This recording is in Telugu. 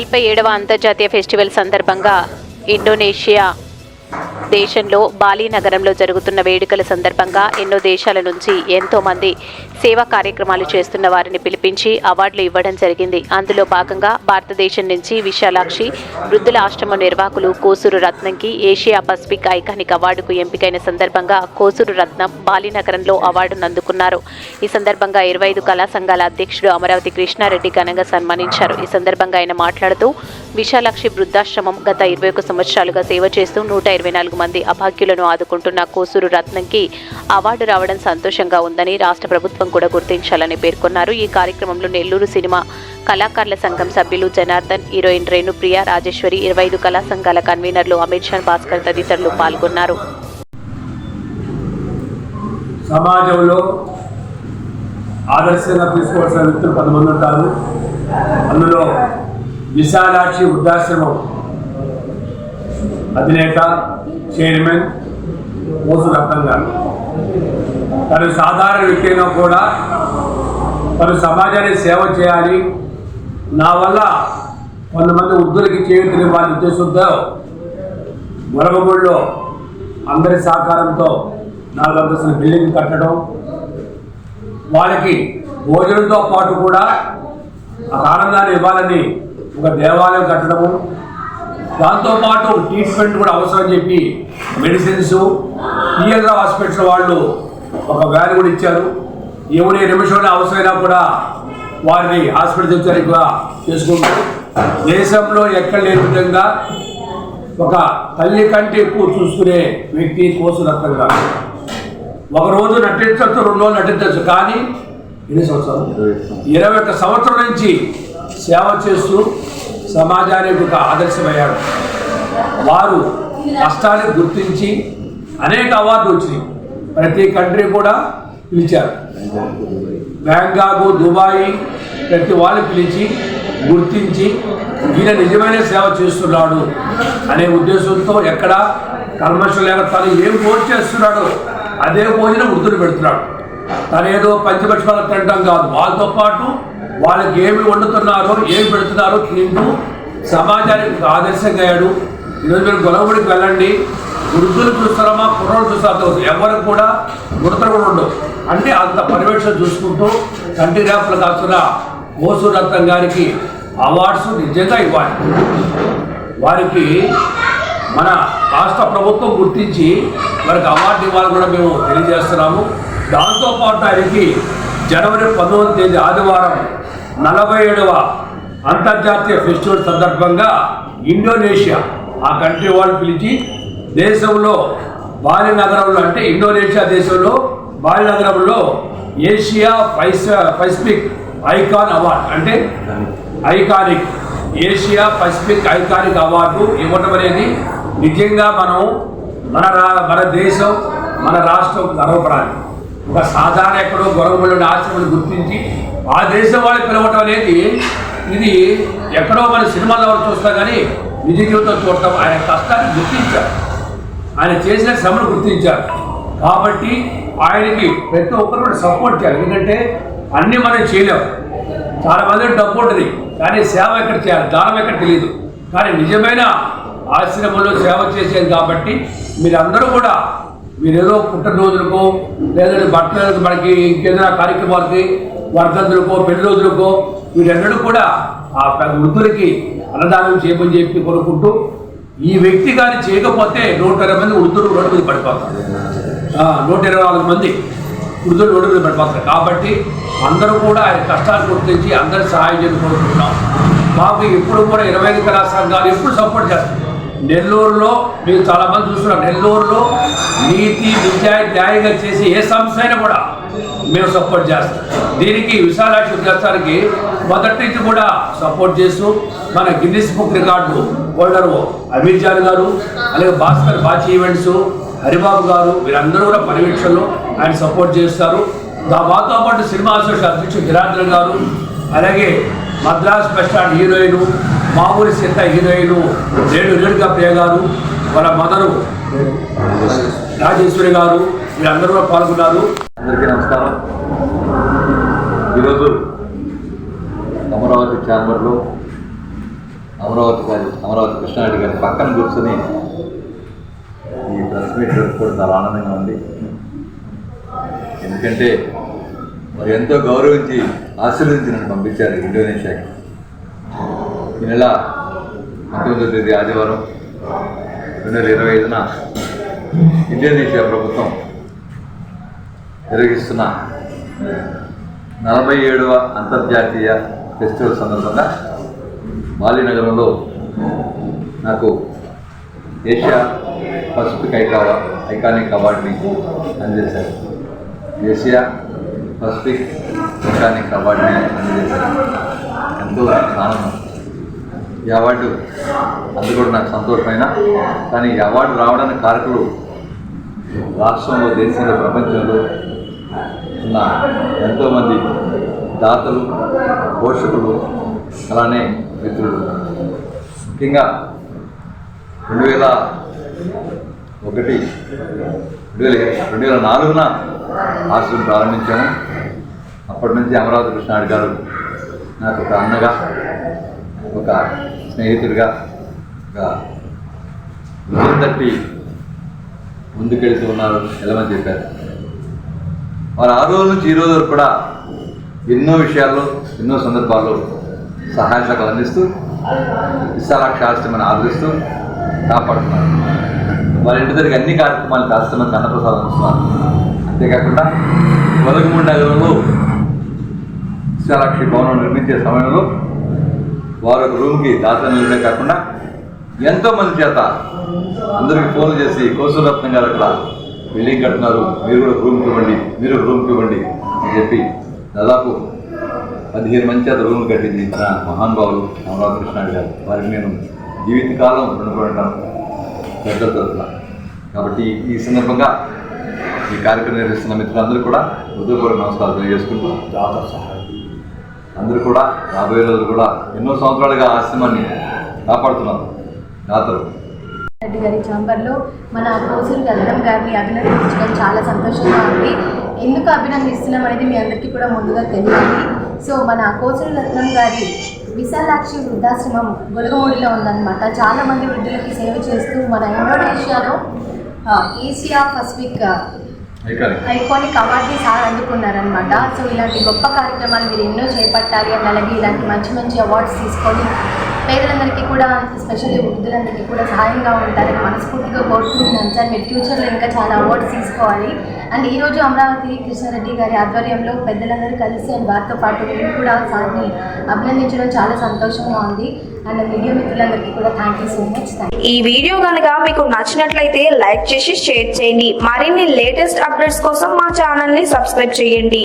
నలభై ఏడవ అంతర్జాతీయ ఫెస్టివల్ సందర్భంగా ఇండోనేషియా దేశంలో బాలీ నగరంలో జరుగుతున్న వేడుకల సందర్భంగా ఎన్నో దేశాల నుంచి ఎంతో మంది సేవా కార్యక్రమాలు చేస్తున్న వారిని పిలిపించి అవార్డులు ఇవ్వడం జరిగింది. అందులో భాగంగా భారతదేశం నుంచి విశాలాక్షి వృద్ధుల ఆశ్రమ నిర్వాహకులు కోసూరు రత్నంకి ఏషియా పసిఫిక్ ఐకానిక్ అవార్డుకు ఎంపికైన సందర్భంగా కోసూరు రత్నం బాలీ నగరంలో అవార్డును అందుకున్నారు. ఈ సందర్భంగా ఇరవై ఐదు కళా సంఘాల అధ్యక్షుడు అమరావతి కృష్ణారెడ్డి ఘనంగా సన్మానించారు. ఈ సందర్భంగా ఆయన మాట్లాడుతూ విశాలాక్షి వృద్ధాశ్రమం గత ఇరవై ఒక సంవత్సరాలుగా సేవ చేస్తూ నూట ఇరవై నాలుగు మంది అభాగ్యులను ఆదుకుంటున్న కోసూరు రత్నంకి అవార్డు రావడం సంతోషంగా ఉందని రాష్ట్ర ప్రభుత్వం కూడా గుర్తించాలని పేర్కొన్నారు. ఈ కార్యక్రమంలో నెల్లూరు సినిమా కళాకారుల సంఘం సభ్యులు జనార్దన్ హీరోయిన్ రేణుప్రియ రాజేశ్వరి ఇరవై ఐదు కళా సంఘాల కన్వీనర్లు అమిత్ షా భాస్కర్ తదితరులు పాల్గొన్నారు. సమాజంలో ఆదర్శంగా తీసుకోవాల్సిన వ్యక్తులు కొంతమంది ఉంటారు. అందులో విశాలాక్షి వృద్ధాశ్రమం అధినేత చైర్మన్ మోసు రత్నం గారు. తను సాధారణ వ్యక్తి అయినా కూడా తను సమాజానికి సేవ చేయాలి. నా వల్ల కొంతమంది వృద్ధులకి చేయుతున్న వారి ఉద్దేశంతో మురగమూడిలో అందరి సహకారంతో నాలుగు అంతస్తుల బిల్డింగ్ కట్టడం. వాళ్ళకి భోజనంతో పాటు కూడా ఆనందాన్ని ఇవ్వాలని ఒక దేవాలయం కట్టడము. దాంతోపాటు ట్రీట్మెంట్ కూడా అవసరం చెప్పి మెడిసిన్స్ పిఎల్ఆర్ హాస్పిటల్ వాళ్ళు ఒక వ్యాన్ కూడా ఇచ్చారు. ఎవరి నిమిషంలో అవసరమైనా కూడా వారిని హాస్పిటల్ తెచ్చారు కూడా చేసుకుంటూ దేశంలో ఎక్కడ లేని విధంగా ఒక తల్లి కంటే ఎక్కువ చూసుకునే వ్యక్తి కోసు రత్నం గారు ఒక రోజు నటించవచ్చు రెండు రోజులు నటించవచ్చు కానీ ఎన్ని సంవత్సరాలు. ఇరవై ఒక్క సంవత్సరం నుంచి సేవ చేస్తూ సమాజానికి ఒక ఆదర్శమయ్యాడు వారు కష్టాన్ని గుర్తించి అనేక అవార్డులు వచ్చినాయి. ప్రతి కంట్రీ కూడా పిలిచారు. బ్యాంకాకు దుబాయ్ ప్రతి వాళ్ళు పిలిచి గుర్తించి ఈయన నిజమైన సేవ చేస్తున్నాడు అనే ఉద్దేశంతో ఎక్కడ కల్మషం లేక తను ఏం భోజనం చేస్తున్నాడో అదే భోజనం వృద్ధులు పెడుతున్నాడు. తనేదో ఏదో పంచపక్షాలు తినడం కాదు. వాళ్ళతో పాటు వాళ్ళకి ఏమి వండుతున్నారో ఏమి పెడుతున్నారో తింటూ సమాజానికి ఆదర్శంగా అయ్యాడు. ఈరోజు మీరు గొలవడికి వెళ్ళండి. వృద్ధులు చూస్తారమ్మా కుర్రలు చూస్తారో ఎవరు కూడా ముడతలు కూడా ఉండవు. అంటే అంత పర్యవేక్షణ చూసుకుంటూ కంటి రేపలు కాస్తున్న ఓసు రత్నం గారికి అవార్డ్స్ నిజంగా ఇవ్వాలి. వారికి మన రాష్ట్ర ప్రభుత్వం గుర్తించి వారికి అవార్డు ఇవ్వాలని కూడా మేము తెలియజేస్తున్నాము. దాంతోపాటు ఆయనకి జనవరి పంతొమ్మిది తేదీ ఆదివారం నలభై ఏడవ అంతర్జాతీయ ఫెస్టివల్ సందర్భంగా ఇండోనేషియా ఆ కంట్రీ వాళ్ళు పిలిచి దేశంలో బాలి నగరంలో అంటే ఇండోనేషియా దేశంలో బాలి నగరంలో ఏషియా పైస పసిఫిక్ ఐకాన్ అవార్డ్ అంటే iconic Asia Pacific iconic award ఇవ్వటం అనేది నిజంగా మనం మన రా- మన దేశం మన రాష్ట్రం గర్వపడాలి. ఒక సాధారణ ఎక్కడో గొడవలు ఆశ్రమం గుర్తించి ఆ దేశం వాళ్ళు పిలవటం అనేది ఇది ఎక్కడో మన సినిమాలో చూస్తా చూస్తాం కానీ నిజ జీవితం చూడటం ఆయన కష్టాన్ని గుర్తించారు. ఆయన చేసిన శ్రమను గుర్తించారు. కాబట్టి ఆయనకి ప్రతి ఒక్కరు కూడా సపోర్ట్ చేయాలి. ఎందుకంటే అన్నీ మనం చేయలేము చాలా మంది డబ్బు ఉంటుంది. కానీ సేవ ఎక్కడ చేయాలి? దానం ఎక్కడ తెలియదు. కానీ నిజమైన ఆశ్రమంలో సేవ చేసేది కాబట్టి మీరందరూ కూడా మీరేదో పుట్టినరోజులకో లేదంటే బట్టలకు మనకి ఇంకేదైనా కార్యక్రమాలకి వర్ధంతులకో పెళ్ళి రోజులకో వీరెన్నడూ కూడా ఆ పెద్ద వృద్ధులకి అన్నదానం చేయమని చెప్పి కొనుక్కుంటూ ఈ వ్యక్తి కానీ చేయకపోతే నూట ఇరవై మంది వృద్ధులు రోడ్డు మీద పడిపోతారు. నూట ఇరవై నాలుగు మంది వృద్ధులు రోడ్డు మీద పడిపోతారు. కాబట్టి అందరూ కూడా ఆయన కష్టాలు గుర్తించి అందరి సహాయం చేయని కోరుకుంటున్నాం. మాకు ఎప్పుడు కూడా ఇరవై ఐదు కళా సంఘాలు ఎప్పుడు సపోర్ట్ చేస్తాం నెల్లూరులో మీరు చాలామంది చూస్తున్నారు నెల్లూరులో నీతి నిజాయితీ న్యాయంగా చేసి ఏ సంస్థ అయినా కూడా మేము సపోర్ట్ చేస్తాం. దీనికి విశాలాక్షి ఉద్యోగానికి మొదటి నుంచి కూడా సపోర్ట్ చేస్తూ మన Guinness book record holder Amir Jan గారు అలాగే భాస్కర్ బాచి ఈవెంట్స్ హరిబాబు గారు వీరందరూ కూడా పర్యవేక్షణలో ఆయన సపోర్ట్ చేస్తారు. దా మాతో పాటు సినిమా అసోసియేషన్ అధ్యక్షుడు గిరాధర్ గారు అలాగే మద్రాస్ బస్ స్టాండ్ హీరోయిన్ మామూలు సీత హీరోయిన్ రేణు రేణుగా ప్రియ గారు వాళ్ళ మదరు రాజేశ్వరి గారు వీళ్ళందరూ కూడా పాల్గొన్నారు. అందరికీ నమస్కారం. ఈరోజు అమరావతి ఛాంబర్లో అమరావతి గారి అమరావతి కృష్ణారెడ్డి గారి పక్కన కూర్చొని ఈ ప్రెస్ మీట్ కూడా చాలా ఆనందంగా ఉంది. ఎందుకంటే మరి ఎంతో గౌరవించి ఆశీర్వదించి నన్ను పంపించారు ఇండోనేషియాకి. ఈ నెల పంతొమ్మిదో తేదీ ఆదివారం రెండు వేల ఇరవై ఐదున ఇండోనేషియా ప్రభుత్వం నిర్వహిస్తున్న నలభై ఏడవ అంతర్జాతీయ ఫెస్టివల్ సందర్భంగా బాలీనగరంలో నాకు ఏషియా పసిఫిక్ ఐకా ఐకానిక్ అవార్డుని అందజేశారు. ఏషియా పసిఫిక్ ఐకానిక్ అవార్డుని అందజేశారు. ఎంతో ఆనందం. ఈ అవార్డు అందుకోవడం నాకు సంతోషమైన. కానీ ఈ అవార్డు రావడానికి కారకులు రాష్ట్రంలో దేశంలో ప్రపంచంలో ఉన్న ఎంతోమంది దాతలు పోషకులు అలానే మిత్రులు. ముఖ్యంగా రెండు వేల ఒకటి రెండు వేల రెండు వేల నాలుగున ఆశ్రమం ప్రారంభించాము. అప్పటి నుంచి అమరావతి కృష్ణాడు గారు నాకు ఒక అన్నగా ఒక స్నేహితుడిగా ఒక విజయం తట్టి ముందుకెళ్తూ ఉన్నారు ఎలమని చెప్పారు. వారు ఆ రోజు నుంచి ఈ రోజు వరకు కూడా ఎన్నో విషయాల్లో ఎన్నో సందర్భాల్లో సహాయ సహకారాలు అందిస్తూ విశాలాక్ష ఆదరిస్తూ కాపాడుతున్నారు. వారి ఇంటి దగ్గర అన్ని కార్యక్రమాలు కాస్తున్నారు అన్నప్రసాదం ఇస్తున్నారు అంతేకాకుండా వదగమూడి నగరంలో విశాలాక్షి భవనం నిర్మించే సమయంలో వారు ఒక రూమ్కి దాత నిలబడే కాకుండా ఎంతోమంది చేత అందరికీ ఫోన్ చేసి కోసరత్నం గారు అక్కడ బిల్డింగ్ కడుతున్నారు. మీరు కూడా రూమ్కి ఇవ్వండి. మీరు రూమ్కి ఇవ్వండి అని చెప్పి దాదాపు పదిహేను మంది చేత రూమ్ మన మహానుభావులు అమరావతి కృష్ణారెడ్డి గారు. వారికి నేను జీవితకాలం రుణపడి ఉంటాను పెద్దల తరఫున కాబట్టి ఈ సందర్భంగా ఈ కార్యక్రమం నిర్వహిస్తున్న మిత్రులందరూ కూడా హృదయపూర్వక నమస్కారాలు తెలియజేసుకుంటూ అందరూ కూడా రాబోయే రోజులు కూడా ఎన్నో సంవత్సరాలుగా ఆశ్రమాన్ని కాపాడుతున్నారు. దాతలు రెడ్డి గారి ఛాంబర్లో మన కోసూరు రత్నం గారిని అభినందించడం చాలా సంతోషంగా ఉంది. ఎందుకు అభినందిస్తున్నాం అనేది మీ అందరికీ కూడా ముందుగా తెలియాలి. సో మన కోసూరు రత్నం గారి విశాలాక్షి వృద్ధాశ్రమం గొలగమూడిలో ఉందన్నమాట. చాలా మంది వృద్ధులకి సేవ చేస్తూ మన ఇండోనేషియాలో ఏషియా పసిఫిక్ ఐకానిక్ ఐకానిక్ అవార్డుని సార్ అందుకున్నారనమాట సో ఇలాంటి గొప్ప కార్యక్రమాలు మీరు ఎన్నో చేపట్టాలి అని అలాగే ఇలాంటి మంచి మంచి అవార్డ్స్ తీసుకొని పేదలందరికీ కూడా స్పెషల్లీ వృద్ధులందరికీ కూడా సహాయంగా ఉంటారని మనస్ఫూర్తిగా కోరుకుంటున్నాను సార్. మీరు ఫ్యూచర్లో ఇంకా చాలా అవార్డ్స్ తీసుకోవాలి. అండ్ ఈరోజు అమరావతి కృష్ణారెడ్డి గారి ఆధ్వర్యంలో పెద్దలందరూ కలిసి అండ్ వారితో పాటు నేను కూడా సార్ని అభినందించడం చాలా సంతోషంగా ఉంది. అండ్ మీడియా మిత్రులందరికీ కూడా థ్యాంక్ యూ సో మచ్ ఈ వీడియో కనుక మీకు నచ్చినట్లయితే లైక్ చేసి షేర్ చేయండి. మరిన్ని లేటెస్ట్ అప్డేట్స్ కోసం మా ఛానల్ని సబ్స్క్రైబ్ చేయండి.